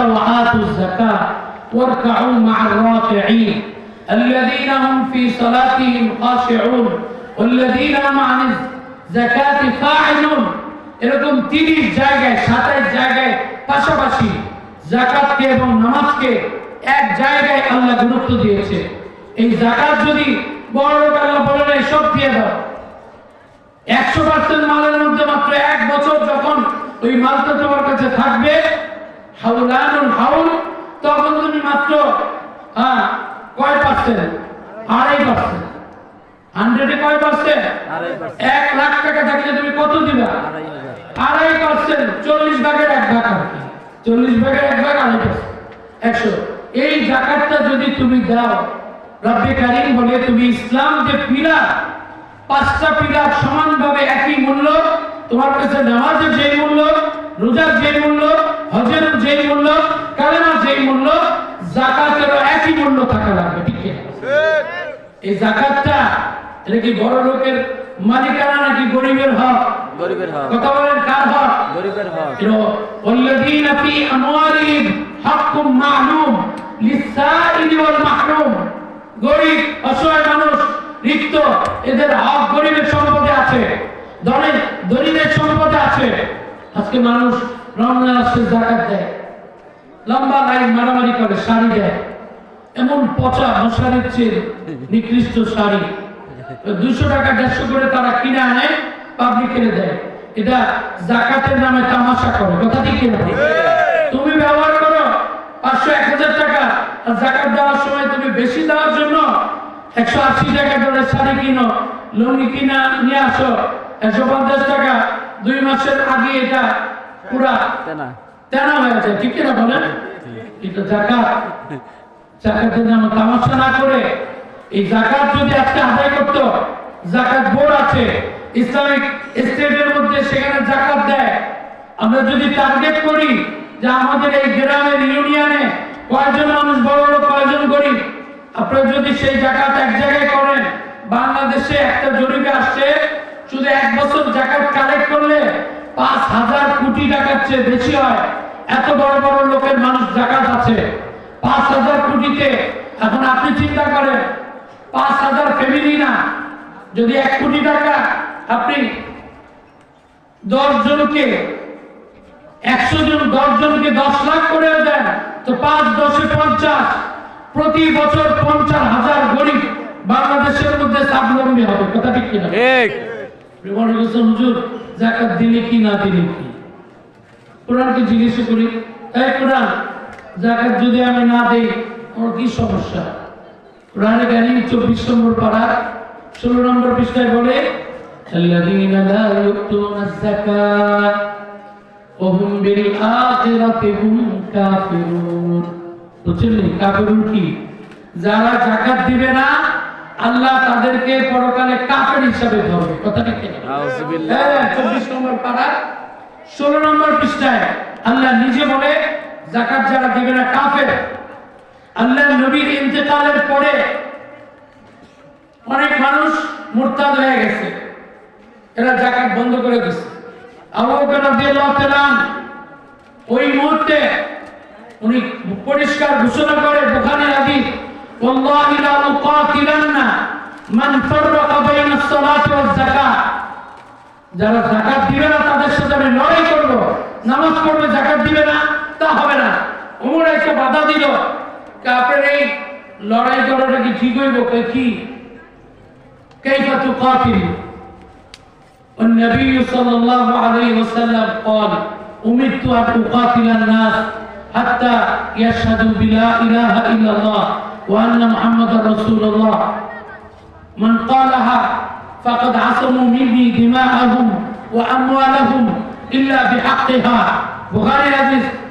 وآتوا الزكاة واركعوا مع الراكعين الذين هم في صلاتهم خاشعون والذين هم عن الزكاة فاعلون এরকম তিরিশ জায়গায় সাতাইশ জায়গায় পাশাপাশি জাকাতকে এবং নামাজকে এক জায়গায় আল্লাহ গুরুত্ব দিয়েছে এই জাকাত যদি বড় লোক আল্লাহ বলে না সব দিয়ে দাও একশো পার্সেন্ট মালের মধ্যে মাত্র এক বছর যখন ওই মালটা তোমার কাছে থাকবে হাউল তখন তুমি মাত্র হ্যাঁ কয় পার্সেন্ট আড়াই পার্সেন্ট হান্ড্রেডে কয় পার্সেন্ট এক লাখ টাকা থাকলে তুমি কত দিবা? আড়াই পার্সেন্ট চল্লিশ ভাগের এক ভাগ আর কি চল্লিশ ভাগের এক ভাগ আড়াই পার্সেন্ট একশো। এই জাকাতটা যদি তুমি দাও রব্বে কারিম বলে তুমি ইসলাম যে পিলার পাঁচটা পিলার সমানভাবে একই মূল্য তোমার কাছে নামাজের যে মূল্য রোজার যে মূল্য এই জাকাতটা এটা কি বড় লোকের মালিকানা নাকি গরিবের হক? গরিব মানুষ রিক্ত এদের গরিবের আছে। আছে। মানুষ আসছে জাকাত দেয়। লম্বা লাইন মারামারি করে শাড়ি দেয়। এমন পচা মশারির চেয়ে নিকৃষ্ট শাড়ি। দুশো টাকা দেড়শো করে তারা কিনে আনে পাবলিক কিনে দেয়। এটা জাকাতের নামে তামাশা করে। কথা ঠিক কিনা? তুমি ব্যবহার করো পাঁচশো এক হাজার টাকা আর জাকাত দেওয়ার সময় তুমি বেশি দেওয়ার জন্য একশো আশি টাকা করে শাড়ি কিনো লুঙ্গি কিনা নিয়ে আসো। একশো পঞ্চাশ টাকা দুই মাসের আগে এটা পুরা তেনা। হয়ে যায়। ঠিক কিনা বলেন? কিন্তু জাকাত। জাকাতের নামে তামাশা না করে, এই জাকাত যদি আজকে আদায় করত জাকাত বোর্ড আছে, ইসলামিক স্টেটের মধ্যে সেখানে জাকাত দেয়। আমরা যদি টার্গেট করি যে আমাদের এই গ্রামের ইউনিয়নে কয়জন মানুষ বড় বড় কয়জন গরিব, আপনারা যদি সেই জাকাত এক জায়গায় করেন, বাংলাদেশে একটা জরিপে আসছে, শুধু এক বছর জাকাত কালেক্ট করলে পাঁচ হাজার কোটি টাকার চেয়ে বেশি হয়। এত বড় বড় লোকের মানুষ জাকাত আছে। পাঁচ হাজার কোটিতে। এখন আপনি চিন্তা করেন পাঁচ হাজার ফ্যামিলি না। যদি এক কোটি টাকা আপনি দশ জনকে একশো জন দশ জনকে দশ লাখ করে দেন তো পাঁচ দশে পঞ্চাশ প্রতি বছর পঞ্চাশ হাজার গরিব বাংলাদেশের মধ্যে স্বাবলম্বী হবে। কথা ঠিক কিনা? মনে করছেন হুজুর জাকাত দিলে কি না দিলে কি? কোরআনকে জিজ্ঞেস করি এই কোরআন জাকাত যদি আমি না দেই আমার কি সমস্যা কোরআনে জ্ঞানী চব্বিশ নম্বর পাড়া ষোলো নম্বর পৃষ্ঠায় বলে الذين لا يؤتون الزكاة وهم بالآخرة هم كافرون বুঝছেন নি? কাফেরুন কি যারা জাকাত দিবে না আল্লাহ তাদেরকে পরকালে কাফের হিসাবে ধরবে কথা ঠিক কিনা? আউযুবিল্লাহ। হ্যাঁ, চব্বিশ নম্বর পাড়া ষোলো নম্বর পৃষ্ঠায় আল্লাহ নিজে বলে জাকাত যারা দিবে না, কাফের। আল্লাহ নবীর ইন্তেকালের পরে অনেক মানুষ মুরতাদ হয়ে গেছে। এরা জাকাত বন্ধ করে তাআলা ওই মুহূর্তে উনি পরিষ্কার ঘোষণা করে আস-সালাতি ওয়াজ-যাকাত যারা জাকাত দিবে না, তাদের সাথে আমি লড়াই করব, নামাজ পড়বে, জাকাত দিবে না। তা হবে না ওমর একটা বাধা দিল যে আপনার এই লড়াই করাটা কি ঠিক হইব কই কি কাইফা তুকাতিল والنبي صلى الله عليه وسلم قال أمرت أن أقاتل الناس حتى يشهدوا بلا إله إلا الله وأن محمد رسول الله من قالها فقد عصموا مني دماءهم وأموالهم إلا بحقها বুখারী হাদিস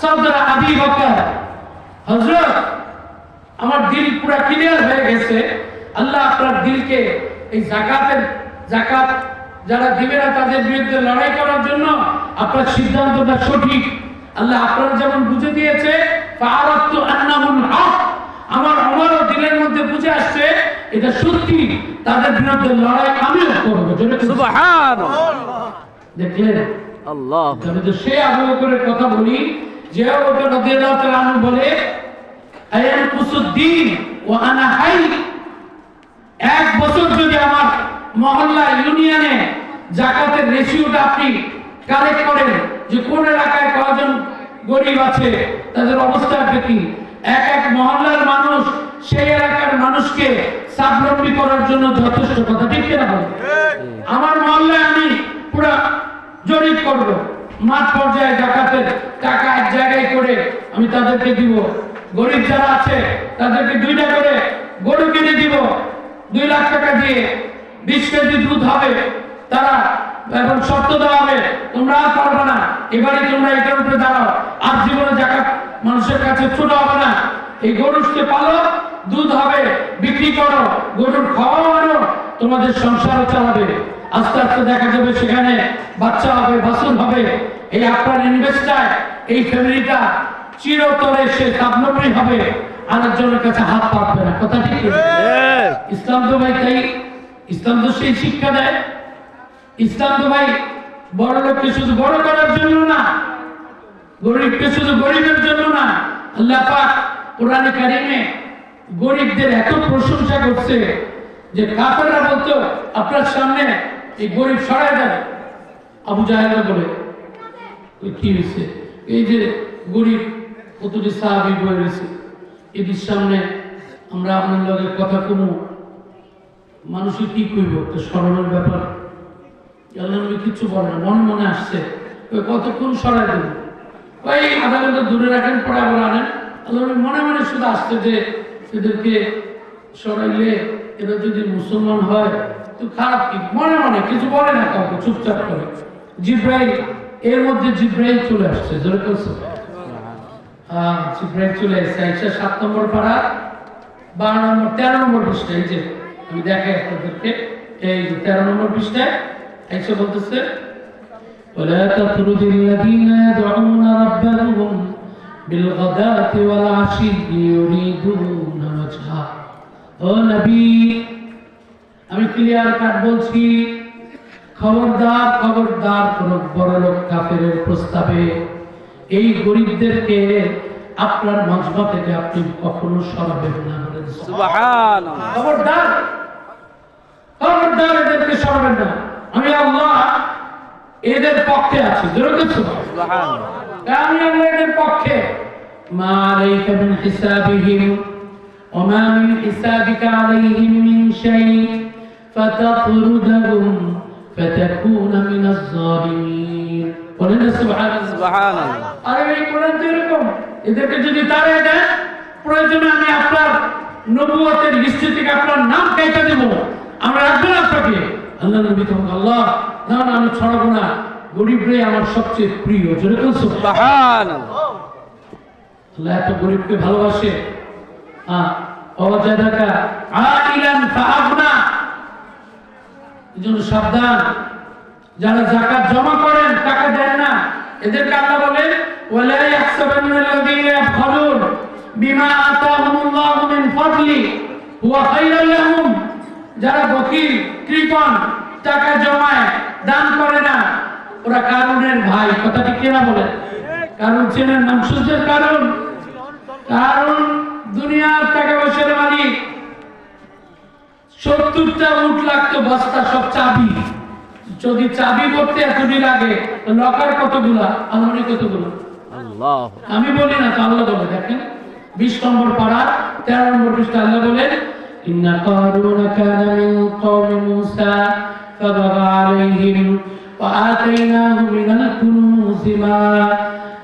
সদর আবি বকর। হযরত আমার দিল পুরা ক্লিয়ার হয়ে গেছে। আল্লাহ আপনার দিলকে এই জাকাতের জাকাত যারা দিবে না তাদের বিরুদ্ধে লড়াই করার জন্য আপনার সিদ্ধান্তটা সঠিক। আল্লাহ আপনার যেমন বুঝে দিয়েছে আমার আমারও দিলের মধ্যে বুঝে আসছে এটা সত্যি তাদের বিরুদ্ধে লড়াই আমিও করব। দেখলেন? আল্লাহ আমি সে আগে করে কথা বলি যে বকর রাদিয়াল্লাহু তাআলা বলে আয়ান কুসুদ্দিন ও আনা হাই। এক বছর যদি আমার মহল্লা ইউনিয়নে জাকাতের রেশিওটা আপনি কালেক্ট করেন যে কোন এলাকায় কয়জন গরিব আছে তাদের অবস্থাটা কি? এক এক মহল্লার মানুষ সেই এলাকার মানুষকে স্বাবলম্বী করার জন্য যথেষ্ট কথা ঠিক কিনা আমার মহল্লায় আমি পুরো জরিপ করব। মাঠ পর্যায়ে জাকাতের টাকা এক জায়গায় করে আমি তাদেরকে দিব। গরিব যারা আছে, তাদেরকে দুইটা করে গরু কিনে দিব। দুই লাখ টাকা দিয়ে বিশ কেজি দুধ হবে। তারা এখন শর্ত দেওয়া হবে, তোমরা আর পারবে না। এবারে তোমরা এটার উপরে দাঁড়াও। আর জীবনে জাকাত মানুষের কাছে ছোট হবে না। এই গরুকে পালো, দুধ হবে, বিক্রি করো, গরুর খাওয়াও আনো, তোমাদের সংসারও চালাবে। আস্তে আস্তে দেখা যাবে সেখানে বাচ্চা হবে বাসন হবে। এই আপনার ইনভেস্টার এই ফ্যামিলিটা চিরতরে সে স্বাবলম্বী হবে। আরেকজনের কাছে হাত পাতবে না। কথা ঠিক ইসলাম তো ভাই তাই ইসলাম তো সেই শিক্ষা দেয়। ইসলাম তো ভাই বড় লোককে শুধু বড় করার জন্য না গরিবকে শুধু গরিবের জন্য না আল্লাহ পাক কোরআনে কারিমে গরিবদের এত প্রশংসা করছে যে কাফেররা বলতো আপনার সামনে এই গরিব সরায় দেয় আবু জাহেদা বলে কি হয়েছে? এই যে গরিব, কতটি সাহাবি বয়ে রয়েছে। এদের সামনে আমরা আপনার লগে কথা কমু। মানুষে কি কইব? তো স্মরণের ব্যাপার। আল্লাহ কিচ্ছু বলে না, মনে মনে আসছে। কতক্ষণ সরাই দেব? ওই আধা ঘণ্টা দূরে রাখেন, পরে আবার আনেন। আল্লাহ মনে মনে শুধু আসছে যে, এদেরকে সরাইলে এরা যদি মুসলমান হয় খারাপ কি মনে মনে কিছু বলে না কাউকে চুপচাপ করে জিব্রাইল এর মধ্যে জিব্রাইল চলে আসছে জোরে করছে হ্যাঁ জিব্রাইল চলে এসেছে আইসা সাত নম্বর পাড়া বারো নম্বর তেরো নম্বর পৃষ্ঠা এই যে আমি দেখাই আপনাদেরকে এই যে তেরো নম্বর পৃষ্ঠায় আইসা বলতেছে ولا تطرد الذين يدعون ربهم بالغداة والعشي يريدون وجهه ও নবী আমি ক্লিয়ার কাট বলছি খবরদার খবরদার কোন বড় লোক কাপের প্রস্তাবে এই গরিবদেরকে আপনার মজমা থেকে আপনি কখনো সরাবেন না খবরদার খবরদার এদেরকে না। আমি আল্লাহ এদের পক্ষে আছি আমি আল্লাহ এদের পক্ষে। মা আলাইকা মিন হিসাবিকা মিন فتطردهم فتكون من الظالمين বলেন না সুবহানাল্লাহ সুবহান আরে এই কোরআন তো এরকম এদেরকে যদি তাড়িয়ে দেন প্রয়োজনে আমি আপনার নবুয়তের হিস্ট্রি থেকে আপনার নাম কেটে দেব আমরা রাখবো না আপনাকে আল্লাহ নবী তখন আল্লাহ না না আমি ছড়াবো না গরিবরাই আমার সবচেয়ে প্রিয় যেরকম সুবহান আল্লাহ এত গরিবকে ভালোবাসে হ্যাঁ অজাদাকা আইলান ফাআবনা এজন্য সাবধান। যারা যাকাত জমা করেন টাকা দেন না। এদেরকে আল্লাহ বলেন ওয়ালা ইয়াহসাবান্নাল্লাযীনা ইয়াবখালুন বিমা আতাহুমুল্লাহু মিন ফাদলি হুয়া খায়রাল লাহুম। যারা বকিল, কৃপণ, টাকা জমায়, দান করে না, ওরা কারণের ভাই। কথাটি কেনা বলে? কারণ চেনেন নাম সূর্যের কারণ। কারণ দুনিয়ার টাকা পয়সার মালিক সত্তরটা উঠ লাগতো বস্তা সব চাবি যদি চাবি করতে এতদিন লাগে লকার কতগুলা আলমারি কতগুলো আল্লাহ আমি বলি না তো আল্লাহ বলে দেখেন বিশ নম্বর পাড়া তেরো নম্বর পৃষ্ঠা আল্লাহ বলেন إن قارون كان من قوم موسى فبغى عليهم وآتيناه من الكنوز ما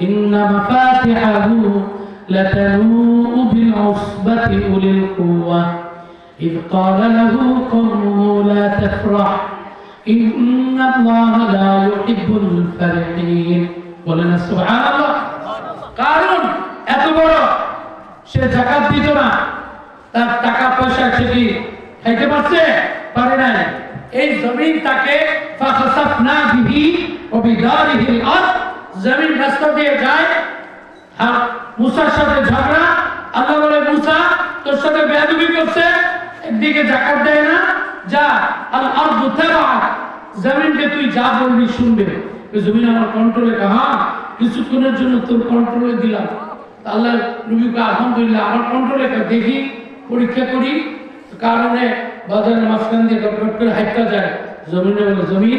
إن مفاتحه لتنوء بالعصبة أولي القوة إذ قال له قومه لا تفرح إن الله لا يحب الفرحين ولنا سبحان الله কারণ এত বড় সে জাকাত দিত না তার টাকা পয়সা সে কি খাইতে পারছে পারে নাই এই জমিন তাকে ফাখাসাফনা বিহি ওয়া বিদারিহিল আরদ জমিন রাস্তা দিয়ে যায় আর মুসার সাথে ঝগড়া আল্লাহ বলে মুসা তোর সাথে বেয়াদবি করছে একদিকে জাকাত দেয় না যা আল আরদু তাবাআ জমিনকে তুই যা বলবি শুনবে। জমিন আমার কন্ট্রোলে কাহা হ্যাঁ, কিছুক্ষণের জন্য তোর কন্ট্রোলে দিলাম। আল্লাহ নবীকে আলহামদুলিল্লাহ আমার কন্ট্রোলে দেখি পরীক্ষা করি। কারণে বাজারের মাঝখান দিয়ে গটগট করে হাইটা যায়। জমিনে বলে জমি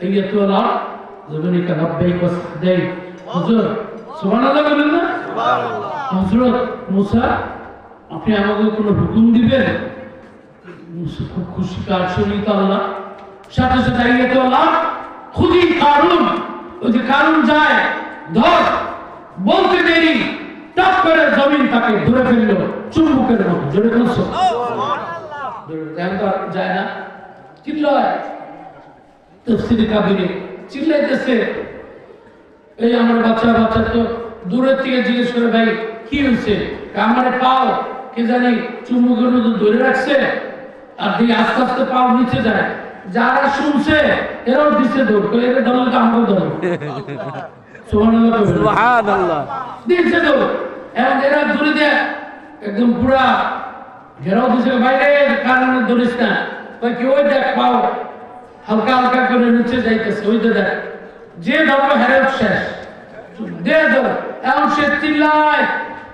এই তো আল্লাহ জমিনে কা লাব্বাই কস দেই হুজুর সুবহানাল্লাহ বলেন না? সুবহানাল্লাহ। হযরত মুসা আপনি আমাকে কোনো হুকুম দিবেন? খুশি কার শুনি তো আল্লাহ সাথে সাথে আইয়াতে আল্লাহ খুদি কারুন। ওই যে কারুন যায়, ধর, বলতে দেরি টপ করে জমিন তাকে ধরে চুম্বকের মতো, জোরে তো যায় না। চিল্লায় তফসির কাবিরে, চিল্লাইতেছে। এই আমার বাচ্চা বাচ্চা তো দূরের থেকে জিজ্ঞেস করে, ভাই, কি হয়েছে? আমার পাও? কে জানি চুম্বকের মতো ধরে রাখছে আর দিয়ে আস্তে আস্তে পাও নিচে যায়। যারা শুনছে এরাও দিচ্ছে দৌড় এরা দল। তো। দিচ্ছে এখন এরা দূরে দিয়ে একদম পুরা ঘেরাও দিছে বাইরে কারণে ধরিস না? কই কি ওই দেখ পাও। হালকা হালকা করে নিচে যাইতেছে ওই তো দেখ। যে ধর্ম হেরে শেষ। দে ধর এখন সে চিল্লায়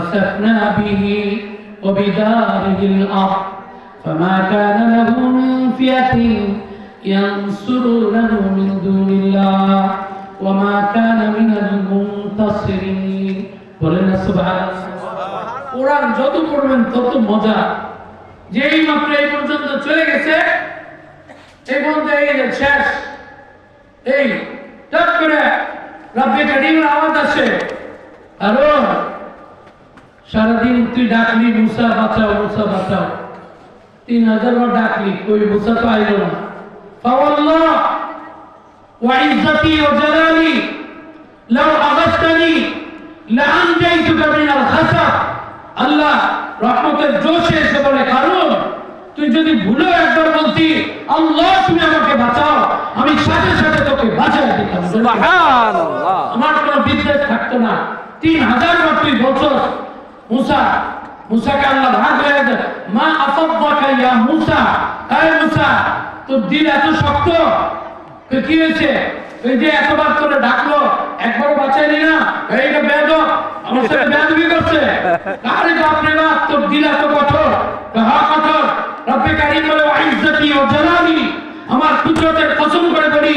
فخسفنا به وبداره الأرض فما كان له من فئة ينصرونه من دون الله وما كان من المنتصرين বলেন সুবহান কোরআন যত পড়বেন তত মজা যেই মাত্র এই পর্যন্ত চলে গেছে এই পর্যন্ত এই যে শেষ এই টপ করে রব্বে কারিমের আওয়াজ আসে আরো সারাদিন তুই ডাকলি মুসা বাঁচাও মুসা বাঁচাও তিন হাজার বার ডাকলি কই মুসা তো আইলো না ফাওয়াল্লাহ وعزتي وجلالي لو أغثتني لأنجيتك من الخسر আল্লাহ রহমতের জোশে এসে বলে কারণ তুই যদি ভুলো একবার বলতি আল্লাহ তুমি আমাকে বাঁচাও আমি সাথে সাথে তোকে বাঁচাই দিতাম সুবহানাল্লাহ আমার কোনো বিদ্বেষ থাকতো না তিন হাজার বার তুই বলছস মুসা, মুসাকে আল্লাহ ভাগ হয়ে মা মুসা মুসা, তোর দিল এত শক্ত? কি হয়েছে? এই যে এতবার করে ডাকলো একবার বাঁচাইলি না এইটা বেদ আমার সাথে বেদবি করছে। আরে বাপ রে বাপ, তোর দিল এত কঠোর? কঠোর। রব্বে কারিম বলে ইজ্জতি ও আমার কসম করে বলি,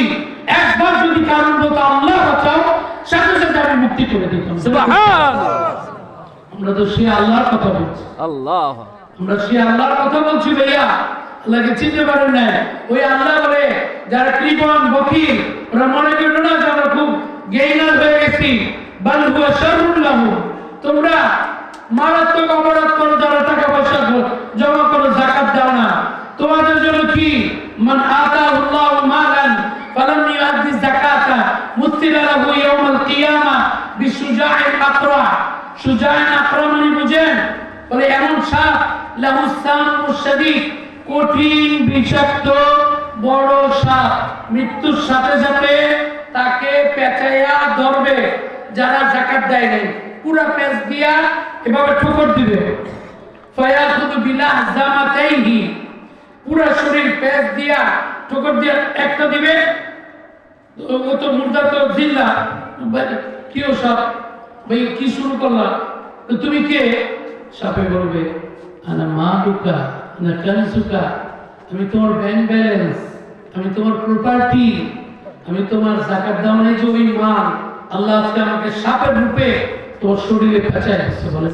একবার যদি কারণ বলতো আল্লাহ সাথে সাথে আমি মুক্তি করে দিতাম। সুবহানাল্লাহ। আমরা তো সে আল্লাহর কথা বলছি। আল্লাহ। আমরা সে আল্লাহর কথা বলছি ভাইয়া। আল্লাহকে চিনতে পারেন না ওই আল্লাহ বলে যারা কৃপণ বকির ওরা মনে করল না যে আমরা খুব গেইনার হয়ে গেছি। বালহু শারুল্লাহ তোমরা মারাত্মক অপরাধ করো যারা টাকা পয়সা জমা করো জাকাত দাও না। তোমাদের জন্য কি? মান আতাহুল্লাহু মালান ফালাম ইউআদ্দি যাকাতা। সুজাইন আকরা মানে বুঝেন বলে এমন সাপ লাহুসাম মুশাদিদ কঠিন, বিষাক্ত, বড় সাপ। মৃত্যুর সাথে সাথে তাকে পেঁচাইয়া ধরবে, যারা জাকাত দেয় নাই। পুরা পেঁচ দিয়া এভাবে ঠোকর দিবে। ফায়াখুদু বিলাহ জামাতাইহি পুরা শরীর পেঁচ দিয়া ঠোকর দিয়া একটা দিবে। ও তো মুর্দা তো জিল্লা। কি সাপ? ভাই, কি শুরু করলা? তো তুমি কে? সাপে বলবে, আনা মা টুকা আনা কানসুকা, আমি তোমার ব্যাংক ব্যালেন্স, আমি তোমার প্রপার্টি আমি তোমার জাকাত দাও নাই জমি মা আল্লাহ আজকে আমাকে সাপের রূপে তোমার শরীরে পেঁচায় বলে